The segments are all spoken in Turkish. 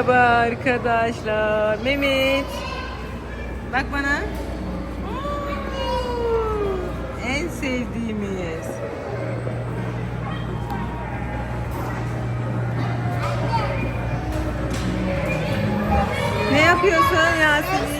Merhaba arkadaşlar. Mehmet. Bak bana. En sevdiğimiz. Ne yapıyorsun Yasemin?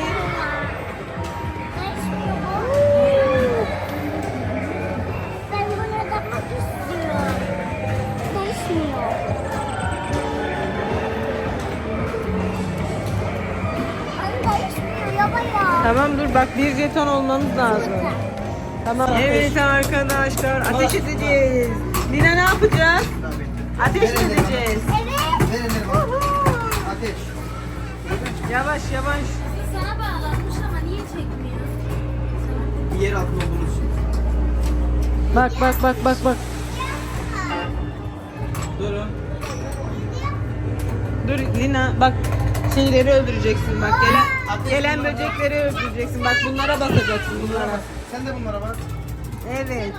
Tamam dur bak bir jeton olmamız lazım. Tamam. Evet arkadaşlar ateş edeceğiz. Lina ne yapacağız? Ateş edeceğiz. Evet. Ateş. Yavaş yavaş. Sana bağlanmış ama niye çekmiyor? Bir yer altında olduğunuz için. Bak bak bak bak bak. Durun. Dur Lina bak şeyleri öldüreceksin bak gelen gelen böcekleri öldüreceksin bak bunlara bakacaksın bunlara. Sen de bunlara bak. Evet.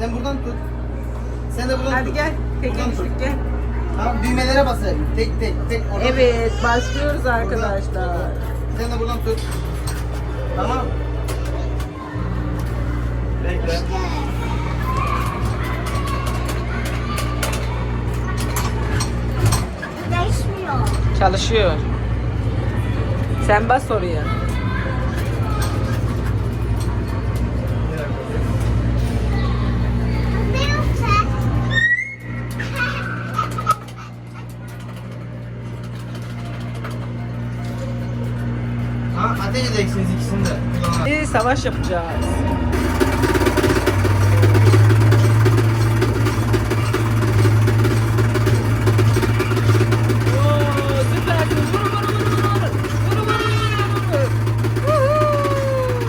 Sen buradan tut. Sen de buradan Hadi tut. gel. Tek Buradan enişlik tut. gel. Tamam düğmelere basın. Tek tek tek. Oradan Evet, başlıyoruz Buradan. arkadaşlar. Sen de buradan tut. Tamam. Bekle. Değişmiyor. Çalışıyor. Sen bas oraya. Vur, vur. Vuhuu.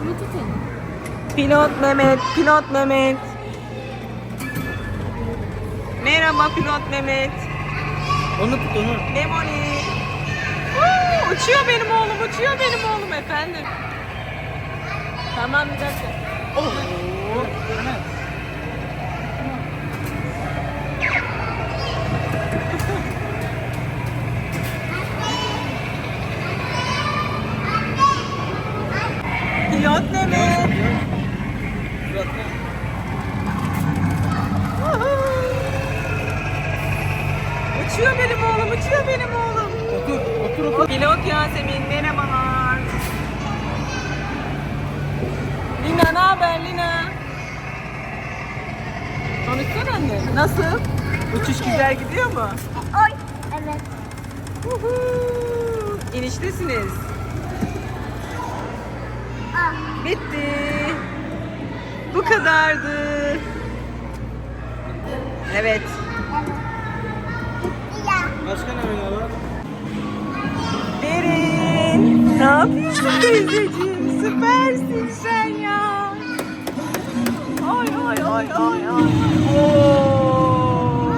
Bunu tutun. Pilot Mehmet, Pilot Mehmet. Merhaba Pilot Mehmet. Onu tut onu. Lemoni. Woo, uçuyor benim oğlum, uçuyor benim oğlum efendim. Tamam bir dakika. Oh. Pilot Mehmet. Woohoo. Uçuyor benim oğlum, uçuyor benim oğlum. Otur, otur, otur. Pilot Yasemin merhabalar. Lina ne haber Lina? Konuşsana anne. Nasıl? Uçuş güzel gidiyor mu? Oy. Evet. Uhu. İniştesiniz. Ah. Bitti. Bu kadardı. Evet. Başka ne oynuyorlar? Derin. Ne yapıyorsun teyzeciğim? Süpersin sen ya. Ay ay ay ay ay. Oo.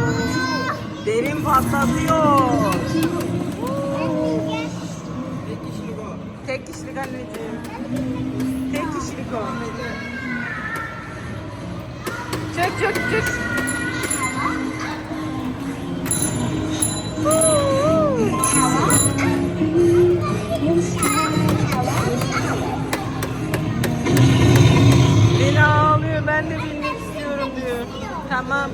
Derin patlatıyor. Tek kişilik o. Tek kişilik anneciğim. Tek kişilik o. Çök çök çök. Tamam.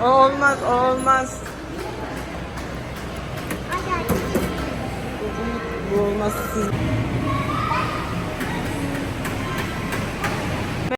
O olmaz, o olmaz. Bu, bu, bu olmaz.